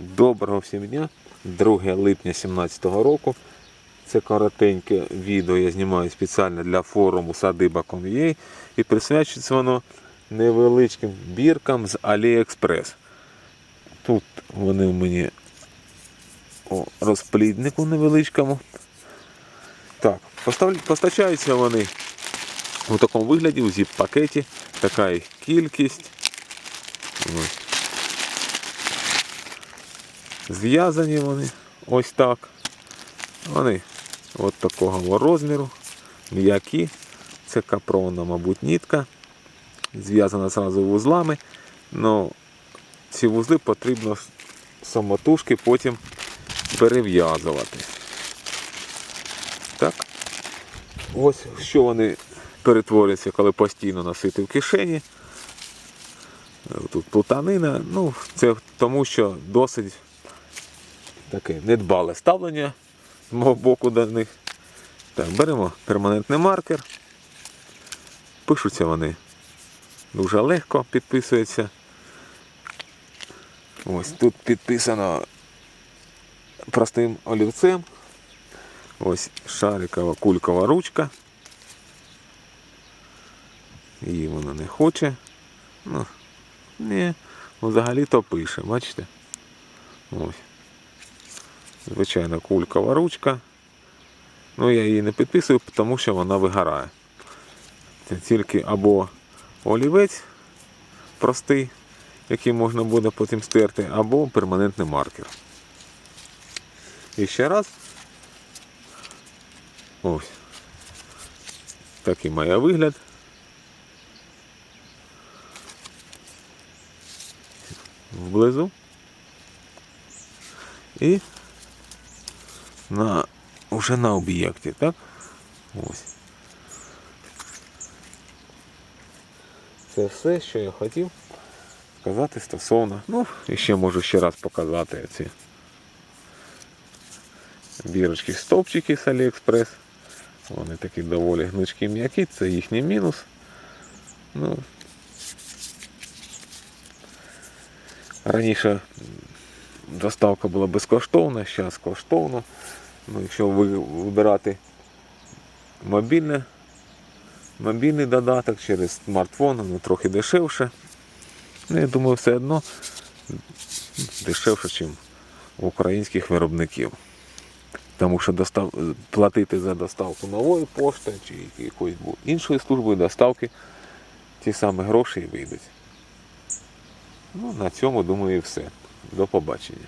Доброго всім дня. 2 липня 2017 року. Це коротеньке відео я знімаю спеціально для форуму садиба.com.ua і присвячується воно невеличким біркам з AliExpress. Тут вони в мені у розпліднику невеличкому. Так, постачаються вони у такому вигляді, у зіп-пакеті. Така їх кількість. Ось. Зв'язані вони ось так. Вони от такого розміру, м'які. Це капрона, мабуть, нітка. Зв'язана зразу вузлами. Но ці вузли потрібно самотужки потім перев'язувати. Так. Ось що вони перетворюються, коли постійно носити в кишені. Тут плутанина. Ну, це тому, що досить таке недбале ставлення з мого боку до них. Так, беремо перманентний маркер. Пишуться вони дуже легко, підписуються. Ось тут підписано простим олівцем. Ось шарикова кулькова ручка. Її вона не хоче. Ну, ні, взагалі-то пише, бачите? Ось. Звичайно, кулькова ручка. Ну, я її не підписую, тому що вона вигорає. Це тільки або олівець простий, який можна буде потім стерти, або перманентний маркер. І ще раз. Ось. Такий має вигляд. Вблизу. І на, вже на об'єкті, так? Ось. Це все, що я хотів сказати стосовно. Ну, і ще можу ще раз показати ці бірочки стовпчики з Aliexpress. Вони такі доволі гнучкі м'які, це їхній мінус. Ну, раніше доставка була безкоштовна, зараз коштовно. Ну, якщо ви вибирати мобільне, мобільний додаток через смартфон, воно трохи дешевше. Ну, я думаю, все одно дешевше, ніж у українських виробників. Тому що достав... платити за доставку нової пошти чи якоїсь іншої служби доставки ті самі гроші і вийдуть. Ну, на цьому, думаю, і все. До побачення.